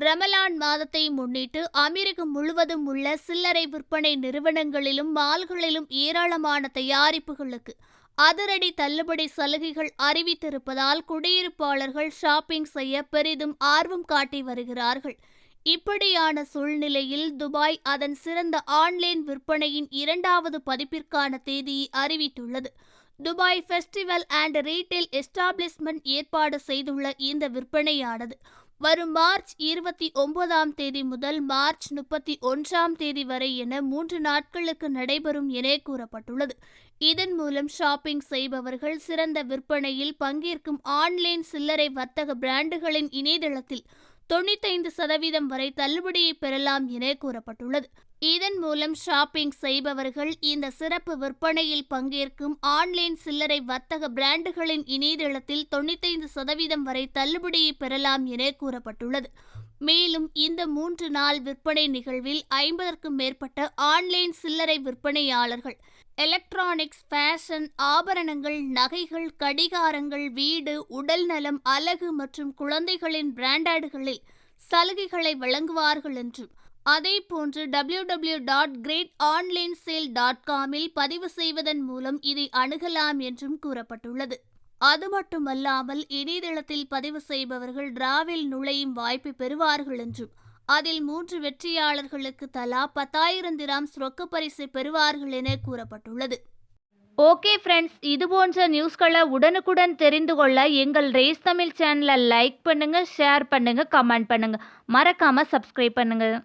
ரமலான் மாதத்தை முன்னிட்டு அமெரிக்கம் முழுவதும் உள்ள சில்லறை விற்பனை நிறுவனங்களிலும் மால்களிலும் ஏராளமான தயாரிப்புகளுக்கு அதிரடி தள்ளுபடி சலுகைகள் அறிவித்திருப்பதால் குடியிருப்பாளர்கள் ஷாப்பிங் செய்ய பெரிதும் ஆர்வம் காட்டி வருகிறார்கள். இப்படியான சூழ்நிலையில் துபாய் அதன் சிறந்த ஆன்லைன் விற்பனையின் இரண்டாவது பதிப்பிற்கான தேதியை அறிவித்துள்ளது. Dubai festival and retail establishment ஏற்பாடு செய்துள்ள இந்த விற்பனையானது வரும் மார்ச் இருபத்தி ஒன்பதாம் தேதி முதல் மார்ச் முப்பத்தி ஒன்றாம் தேதி வரை என மூன்று நாட்களுக்கு நடைபெறும் என கூறப்பட்டுள்ளது. இதன் மூலம் ஷாப்பிங் செய்பவர்கள் சிறந்த விற்பனையில் பங்கேற்கும் ஆன்லைன் சில்லறை வர்த்தக பிராண்டுகளின் இணையதளத்தில் தொண்ணூத்தைந்து சதவீதம் வரை தள்ளுபடியை பெறலாம் என கூறப்பட்டுள்ளது. இதன் மூலம் ஷாப்பிங் செய்பவர்கள் இந்த சிறப்பு விற்பனையில் பங்கேற்கும் ஆன்லைன் சில்லறை வர்த்தக பிராண்டுகளின் இணையதளத்தில் தொண்ணூத்தைந்து சதவீதம் வரை தள்ளுபடியை பெறலாம் என கூறப்பட்டுள்ளது. மேலும் இந்த மூன்று நாள் விற்பனை நிகழ்வில் ஐம்பதற்கும் மேற்பட்ட ஆன்லைன் சில்லறை விற்பனையாளர்கள் எலக்ட்ரானிக்ஸ் ஃபேஷன் ஆபரணங்கள் நகைகள் கடிகாரங்கள் வீடு உடல்நலம் அழகு மற்றும் குழந்தைகளின் பிராண்டாடுகளில் சலுகைகளை வழங்குவார்கள் என்றும் அதேபோன்று W W dot great online sale dot காமில் பதிவு செய்வதன் மூலம் இதை அணுகலாம் என்றும் கூறப்பட்டுள்ளது. அது மட்டுமல்லாமல் இணையதளத்தில் பதிவு செய்பவர்கள் டிராவில் நுழையும் வாய்ப்பை பெறுவார்கள் என்றும் அதில் மூன்று வெற்றியாளர்களுக்கு தலா பத்தாயிரம் திராம்ஸ் ரொக்க பரிசு பெறுவார்கள் என கூறப்பட்டுள்ளது. ஓகே ஃப்ரெண்ட்ஸ் இது போன்ற நியூஸ்களை உடனுக்குடன் தெரிந்து கொள்ள எங்கள் ரேஸ் தமிழ் சேனலை லைக் பண்ணுங்கள் ஷேர் பண்ணுங்கள் கமெண்ட் பண்ணுங்கள் மறக்காமல் சப்ஸ்கிரைப் பண்ணுங்கள்